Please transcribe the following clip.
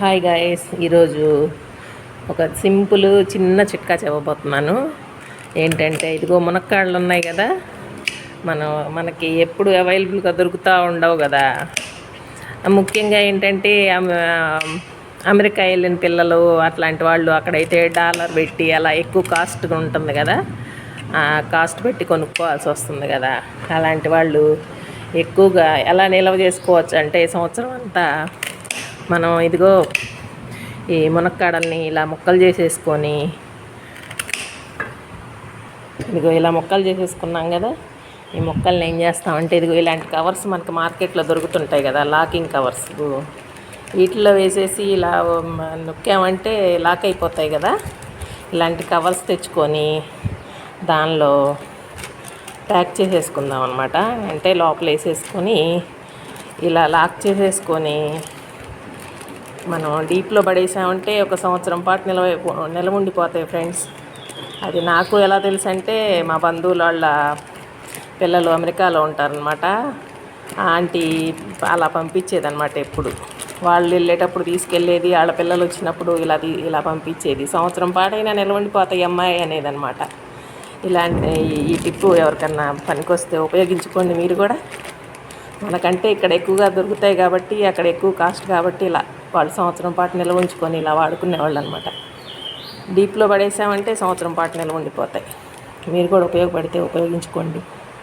Hi guys ఈరోజు ఒక simple చిన్న చిట్కా చెప్పబోతున్నాను. ఏంటంటే ఇదిగో మునక్కాడలు ఉన్నాయి కదా మనం మనకి ఎప్పుడు అవైలబుల్గా దొరుకుతూ ఉండవు కదా. ముఖ్యంగా ఏంటంటే అమెరికా వెళ్ళిన పిల్లలు అట్లాంటి వాళ్ళు అక్కడైతే డాలర్ పెట్టి అలా ఎక్కువ కాస్ట్గా ఉంటుంది కదా. ఆ కాస్ట్ పెట్టి కొనుక్కోవాల్సి వస్తుంది కదా. అలాంటి వాళ్ళు ఎక్కువగా ఎలా నిల్వ చేసుకోవచ్చు అంటే సంవత్సరం అంతా మనం ఇదిగో ఈ మునక్కాడల్ని ఇలా ముక్కలు చేసేసుకొని ఇదిగో ఇలా ముక్కలు చేసేసుకున్నాం కదా ఈ ముక్కల్ని ఏం చేస్తామంటే ఇదిగో ఇలాంటి కవర్స్ మనకు మార్కెట్లో దొరుకుతుంటాయి కదా లాకింగ్ కవర్స్. వీటిలో వేసేసి ఇలా నొక్కామంటే లాక్ అయిపోతాయి కదా ఇలాంటి కవర్స్ తెచ్చుకొని దానిలో ప్యాక్ చేసేసుకుందాం అనమాట అంటే లోపల వేసేసుకొని ఇలా లాక్ చేసేసుకొని మనం డీప్లో పడేసామంటే ఒక సంవత్సరం పాటు నిలవ నిలవ ఉండిపోతాయి ఫ్రెండ్స్. అది నాకు ఎలా తెలుసు అంటే మా బంధువుల వాళ్ళ పిల్లలు అమెరికాలో ఉంటారనమాట ఆంటీ అలా పంపించేదన్నమాట ఎప్పుడు. వాళ్ళు వెళ్ళేటప్పుడు తీసుకెళ్ళేది వాళ్ళ పిల్లలు వచ్చినప్పుడు ఇలా ఇలా పంపించేది. సంవత్సరం పాటైనా నిలవండిపోతాయి అమ్మాయి అమ్మాయి అనేదన్నమాట. ఇలాంటి ఈ టిప్పు ఎవరికన్నా పనికొస్తే ఉపయోగించుకోండి మీరు కూడా. మనకంటే ఇక్కడ ఎక్కువగా దొరుకుతాయి కాబట్టి అక్కడ ఎక్కువ కాస్ట్ కాబట్టి ఇలా వాళ్ళు సంవత్సరం పాటు నిల్వ ఉంచుకొని ఇలా వాడుకునేవాళ్ళు అనమాట డీప్లో పడేసామంటే సంవత్సరం పాటు నిల్వ ఉండిపోతాయి. మీరు కూడా ఉపయోగపడితే ఉపయోగించుకోండి.